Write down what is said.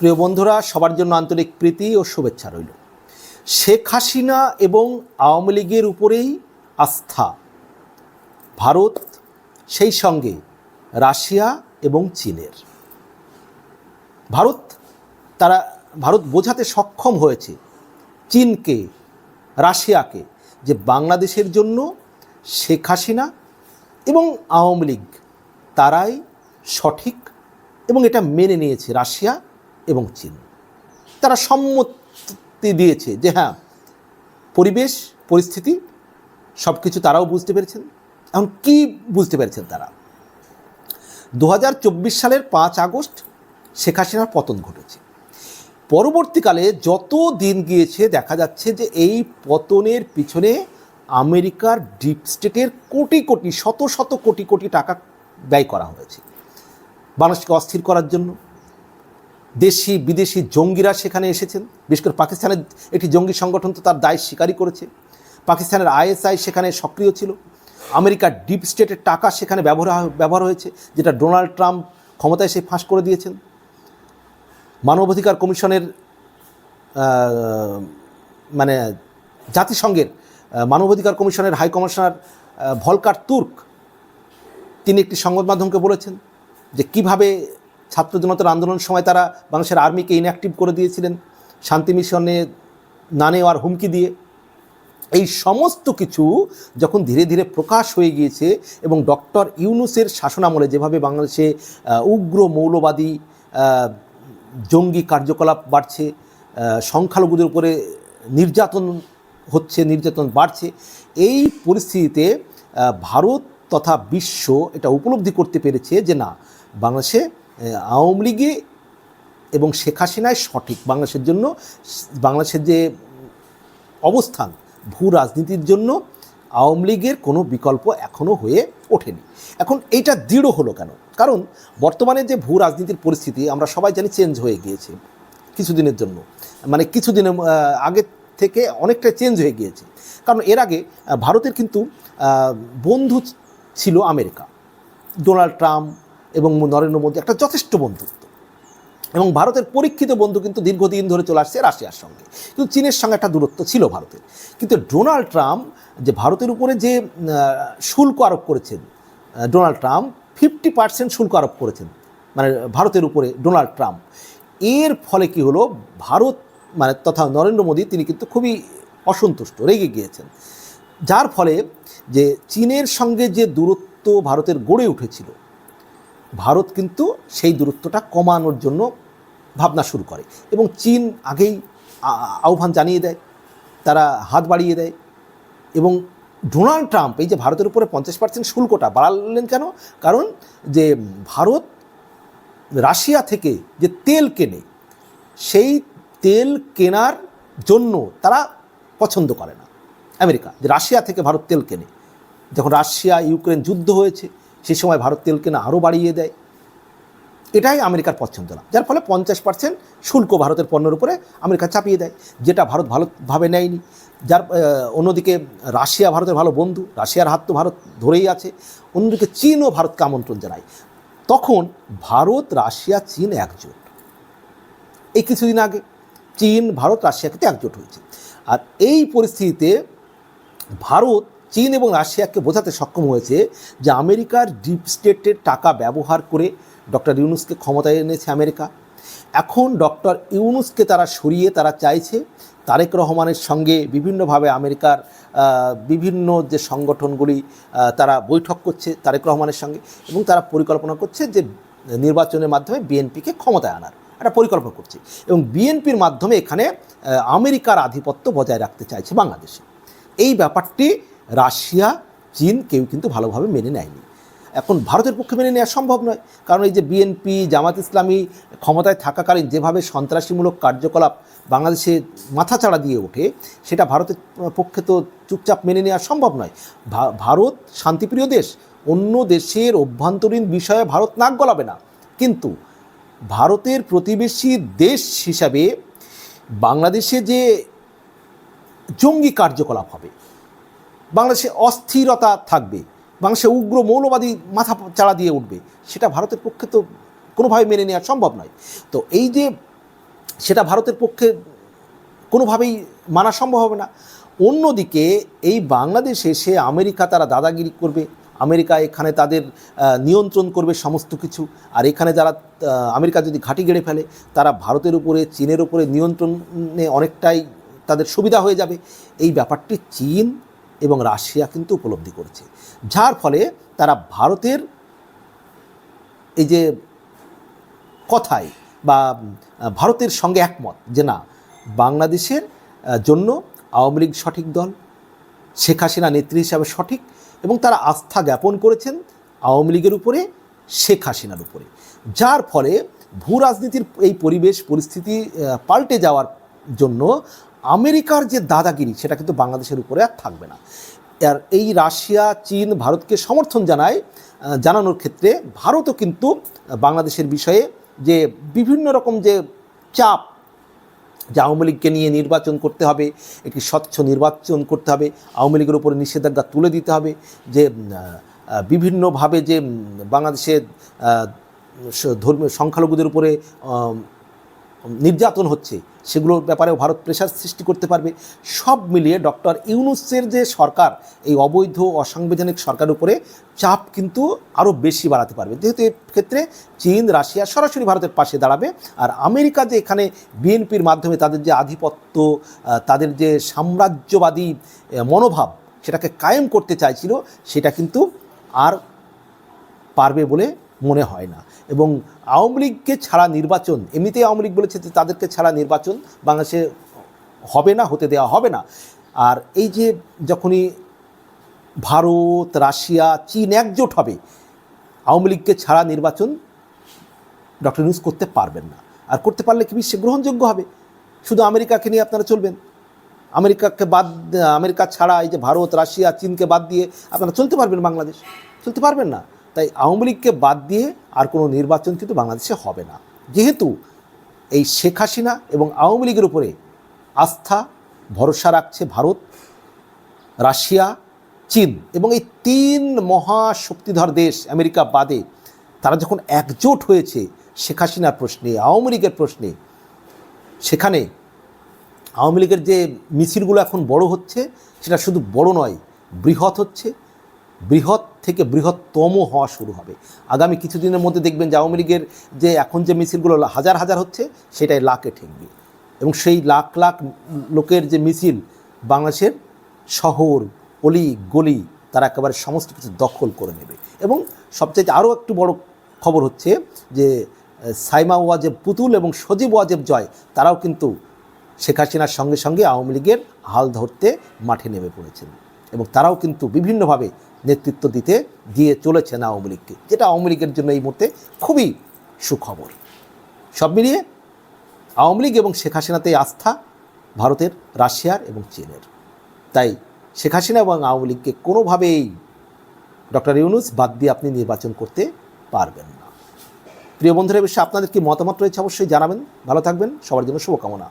প্রিয় বন্ধুরা, সবার জন্য আন্তরিক প্রীতি ও শুভেচ্ছা রইল। শেখ হাসিনা এবং আওয়ামী লীগের উপরেই আস্থা। ভারত, সেই সঙ্গে রাশিয়া এবং চীনের। ভারত, তারা, ভারত বোঝাতে সক্ষম হয়েছে চীনকে, রাশিয়াকে, যে বাংলাদেশের জন্য শেখ হাসিনা এবং আওয়ামী লীগ তারাই সঠিক এবং এটা মেনে নিয়েছে রাশিয়া এবং চীন তারা সম্মতি দিয়েছে যে হ্যাঁ পরিবেশ, পরিস্থিতি সব কিছু তারাও বুঝতে পেরেছেন। এখন কি বুঝতে পেরেছেন তারা? দু হাজার চব্বিশ সালের পাঁচ আগস্ট শেখ হাসিনার পতন ঘটেছে। পরবর্তীকালে যত দিন গিয়েছে, দেখা যাচ্ছে যে এই পতনের পিছনে আমেরিকার ডিপ স্টেটের কোটি কোটি, শত শত কোটি কোটি টাকা ব্যয় করা হয়েছে। মানুষকে অস্থির করার জন্য দেশি, বিদেশি জঙ্গিরা সেখানে এসেছেন। বিশেষ করে পাকিস্তানের একটি জঙ্গি সংগঠন তো তার দায় স্বীকারই করেছে। পাকিস্তানের আইএসআই সেখানে সক্রিয় ছিল। আমেরিকার ডিপ স্টেটের টাকা সেখানে ব্যবহার ব্যবহার হয়েছে, যেটা ডোনাল্ড ট্রাম্প ক্ষমতায় এসে ফাঁস করে দিয়েছেন। মানবাধিকার কমিশনের মানে জাতিসংঘের মানবাধিকার কমিশনের হাই কমিশনার ভলকার তুর্ক, তিনি একটি সংবাদ মাধ্যমকে বলেছেন যে কীভাবে ছাত্র জনতার আন্দোলনের সময় তারা বাংলাদেশের আর্মিকে ইনঅ্যাক্টিভ করে দিয়েছিলেন, শান্তি মিশনে না নেওয়ার হুমকি দিয়ে। এই সমস্ত কিছু যখন ধীরে ধীরে প্রকাশ হয়ে গিয়েছে এবং ডক্টর ইউনুসের শাসনামলে যেভাবে বাংলাদেশে উগ্র মৌলবাদী জঙ্গি কার্যকলাপ বাড়ছে সংখ্যালঘুদের উপরে নির্যাতন হচ্ছে, নির্যাতন বাড়ছে, এই পরিস্থিতিতে ভারত তথা বিশ্ব এটা উপলব্ধি করতে পেরেছে যে না, বাংলাদেশে আওয়ামী লীগে এবং শেখ হাসিনায় সঠিক বাংলাদেশের জন্য, বাংলাদেশের যে অবস্থান, ভূ রাজনীতির জন্য আওয়ামী লীগের কোনো বিকল্প এখনও হয়ে ওঠেনি। এখন এইটা দৃঢ় হলো কেন? কারণ বর্তমানে যে ভূ রাজনীতির পরিস্থিতি, আমরা সবাই জানি চেঞ্জ হয়ে গিয়েছে কিছুদিনের জন্য। মানে কিছুদিনের আগে থেকে অনেকটা চেঞ্জ হয়ে গিয়েছে। কারণ এর আগে ভারতের কিন্তু বন্ধু ছিল আমেরিকা। ডোনাল্ড ট্রাম্প এবং নরেন্দ্র মোদী একটা যথেষ্ট বন্ধুত্ব। এবং ভারতের পরীক্ষিত বন্ধু কিন্তু দীর্ঘদিন ধরে চলে আসছে রাশিয়ার সঙ্গে। কিন্তু চীনের সঙ্গে একটা দূরত্ব ছিল ভারতের। কিন্তু ডোনাল্ড ট্রাম্প যে ভারতের উপরে যে শুল্ক আরোপ করেছেন ডোনাল্ড ট্রাম্প ফিফটি পার্সেন্ট শুল্ক আরোপ করেছেন মানে ভারতের উপরে ডোনাল্ড ট্রাম্প। এর ফলে কি হলো? ভারত মানে তথা নরেন্দ্র মোদী, তিনি কিন্তু খুবই অসন্তুষ্ট, রেগে গিয়েছেন। যার ফলে যে চীনের সঙ্গে যে দূরত্ব ভারতের গড়ে উঠেছিল ভারত কিন্তু সেই দূরত্বটা কমানোর জন্য ভাবনা শুরু করে এবং চীন আগেই আহ্বান জানিয়ে দেয়, তারা হাত বাড়িয়ে দেয় এবং ডোনাল্ড ট্রাম্প, এই যে ভারতের উপরে পঞ্চাশ পার্সেন্ট শুল্কটা বাড়ালেন কেন? কারণ যে ভারত রাশিয়া থেকে যে তেল কেনে, সেই তেল কেনার জন্য তারা পছন্দ করে না। আমেরিকা, যে রাশিয়া থেকে ভারত তেল কেনে, যখন রাশিয়া ইউক্রেন যুদ্ধ হয়েছে সেই সময় ভারত তেল কেনা আরও বাড়িয়ে দেয়। এটাই আমেরিকার পছন্দ না যার ফলে পঞ্চাশ পার্সেন্ট শুল্ক ভারতের পণ্যের উপরে আমেরিকা চাপিয়ে দেয়, যেটা ভারত ভালোভাবে নেয়নি। যার অন্যদিকে রাশিয়া ভারতের ভালো বন্ধু, রাশিয়ার হাত তো ভারত ধরেই আছে। অন্যদিকে চীনও ভারতকে আমন্ত্রণ জানায়। তখন ভারত, রাশিয়া, চীন একজোট। এই কিছুদিন আগে চীন, ভারত রাশিয়াকে তো একজোট হয়েছে। আর এই পরিস্থিতিতে ভারত চীন এবং রাশিয়াকে বোঝাতে সক্ষম হয়েছে যে আমেরিকার ডিপ স্টেটের টাকা ব্যবহার করে ডক্টর ইউনুসকে ক্ষমতায় এনেছে আমেরিকা। এখন ডক্টর ইউনুসকে তারা সরিয়ে তারা চাইছে তারেক রহমানের সঙ্গে বিভিন্নভাবে আমেরিকার বিভিন্ন যে সংগঠনগুলি তারা বৈঠক করছে তারেক রহমানের সঙ্গে এবং তারা পরিকল্পনা করছে যে নির্বাচনের মাধ্যমে বিএনপিকে ক্ষমতায় আনার। একটা পরিকল্পনা করছে এবং বিএনপির মাধ্যমে এখানে আমেরিকার আধিপত্য বজায় রাখতে চাইছে বাংলাদেশে। এই ব্যাপারটি রাশিয়া, চীন কেউ কিন্তু ভালোভাবে মেনে নেয়নি। এখন ভারতের পক্ষে মেনে নেওয়া সম্ভব নয়। কারণ এই যে বিএনপি জামাত ইসলামী ক্ষমতায় থাকাকালীন যেভাবে সন্ত্রাসীমূলক কার্যকলাপ বাংলাদেশে মাথাচাড়া দিয়ে ওঠে, সেটা ভারতের পক্ষে তো চুপচাপ মেনে নেওয়া সম্ভব নয়। ভারত শান্তিপ্রিয় দেশ, অন্য দেশের অভ্যন্তরীণ বিষয়ে ভারত নাক গলাবে না। কিন্তু ভারতের প্রতিবেশী দেশ হিসাবে বাংলাদেশে যে জঙ্গি কার্যকলাপ হবে বাংলাদেশে অস্থিরতা থাকবে। বাংলাদেশে উগ্র মৌলবাদী মাথা চাড়া দিয়ে উঠবে। সেটা ভারতের পক্ষে তো কোনোভাবে মেনে নেওয়া সম্ভব নয়। তো এই যে সেটা ভারতের পক্ষে কোনোভাবেই মানা সম্ভব হবে না। অন্যদিকে এই বাংলাদেশে সে আমেরিকা তারা দাদাগিরি করবে। আমেরিকা এখানে তাদের নিয়ন্ত্রণ করবে সমস্ত কিছু। আর এখানে যারা আমেরিকা যদি ঘাঁটি গেড়ে ফেলে, তারা ভারতের উপরে, চীনের উপরে নিয়ন্ত্রণে অনেকটাই তাদের সুবিধা হয়ে যাবে। এই ব্যাপারটি চীন এবং রাশিয়া কিন্তু উপলব্ধি করেছে। যার ফলে তারা ভারতের এই যে কথায় বা ভারতের সঙ্গে একমত যে না, বাংলাদেশের জন্য আওয়ামী লীগ সঠিক দল, শেখ হাসিনা নেত্রী হিসাবে সঠিক এবং তারা আস্থা জ্ঞাপন করেছেন আওয়ামী লীগের উপরে, শেখ হাসিনার উপরে। যার ফলে ভূ রাজনীতির এই পরিবেশ, পরিস্থিতি পাল্টে যাওয়ার জন্য আমেরিকার যে দাদাগিরি সেটা কিন্তু বাংলাদেশের উপরে আর থাকবে না। আর এই রাশিয়া চীন ভারতকে সমর্থন জানায় জানানোর ক্ষেত্রে ভারতও কিন্তু বাংলাদেশের বিষয়ে যে বিভিন্ন রকম যে চাপ যে আওয়ামী লীগকে নিয়ে নির্বাচন করতে হবে একটি স্বচ্ছ নির্বাচন করতে হবে আওয়ামী লীগের উপরে নিষেধাজ্ঞা তুলে দিতে হবে যে বিভিন্নভাবে যে উম, বাংলাদেশে ধর্মীয় সংখ্যালঘুদের উপরে নির্যাতন হচ্ছে, সেগুলোর ব্যাপারেও ভারত প্রেশার সৃষ্টি করতে পারবে। সব মিলিয়ে ডক্টর ইউনুসের যে সরকার, এই অবৈধ, অসাংবিধানিক সরকারের উপরে চাপ কিন্তু আরও বেশি বাড়াতে পারবে। যেহেতু ক্ষেত্রে চীন, রাশিয়া সরাসরি ভারতের পাশে দাঁড়াবে, আর আমেরিকা যে এখানে বিএনপির মাধ্যমে তাদের যে আধিপত্য তাদের যে সাম্রাজ্যবাদী মনোভাব, সেটাকে কায়েম করতে চাইছিল, সেটা কিন্তু আর পারবে বলে মনে হয় না। এবং আওয়ামী লীগকে ছাড়া নির্বাচন, এমনিতেই আওয়ামী লীগ বলেছে যে তাদেরকে ছাড়া নির্বাচন বাংলাদেশে হবে না, হতে দেওয়া হবে না। আর এই যে যখনই ভারত, রাশিয়া, চীন একজোট হবে, আওয়ামী লীগকে ছাড়া নির্বাচন ডক্টর ইউনুস করতে পারবেন না। আর করতে পারলে কি বিশ্বে গ্রহণযোগ্য হবে? শুধু আমেরিকাকে নিয়ে আপনারা চলবেন। আমেরিকাকে বাদ, আমেরিকা ছাড়া এই যে ভারত, রাশিয়া, চীনকে বাদ দিয়ে আপনারা চলতে পারবেন বাংলাদেশ। চলতে পারবেন না। তাই আওয়ামী লীগকে বাদ দিয়ে আর কোনো নির্বাচন কিন্তু বাংলাদেশে হবে না। যেহেতু এই শেখ হাসিনা এবং আওয়ামী লীগের উপরে আস্থা, ভরসা রাখছে ভারত, রাশিয়া, চীন এবং এই তিন মহাশক্তিধর দেশ আমেরিকা বাদে, তারা যখন একজোট হয়েছে শেখ হাসিনার প্রশ্নে, আওয়ামী লীগের প্রশ্নে, সেখানে আওয়ামী লীগের যে মিছিলগুলো এখন বড় হচ্ছে, সেটা শুধু বড় নয়, বৃহৎ হচ্ছে। বৃহৎ থেকে বৃহত্তম হওয়া শুরু হবে। আগামী কিছুদিনের মধ্যে দেখবেন যে আওয়ামী লীগের যে এখন যে মিছিলগুলো হাজার হাজার হচ্ছে, সেটাই লাখে ঠেকবে এবং সেই লাখ লাখ লোকের যে মিছিল, বাংলাদেশের শহর, অলি গলি, তারা একেবারে সমস্ত কিছু দখল করে নেবে। এবং সবচেয়ে আরও একটু বড় খবর হচ্ছে যে সাইমা ওয়াজেব পুতুল এবং সজীব ওয়াজেব জয়, তারাও কিন্তু শেখ হাসিনার সঙ্গে সঙ্গে আওয়ামী লীগের হাল ধরতে মাঠে নেমে পড়েছেন। এবং তারাও কিন্তু বিভিন্নভাবে নেতৃত্ব দিতে দিয়ে চলেছেন আওয়ামী লীগকে, যেটা আওয়ামী লীগের জন্য এই মুহূর্তে খুবই সুখবর। সব মিলিয়ে আওয়ামী লীগ এবং শেখ হাসিনাতেই আস্থা ভারতের, রাশিয়ার এবং চীনের। তাই শেখ হাসিনা এবং আওয়ামী লীগকে কোনোভাবেই ডক্টর ইউনুস বাদ দিয়ে আপনি নির্বাচন করতে পারবেন না। প্রিয় বন্ধুরা বিষয়ে আপনাদের কি মতামত রয়েছে অবশ্যই জানাবেন। ভালো থাকবেন। সবার জন্য শুভকামনা।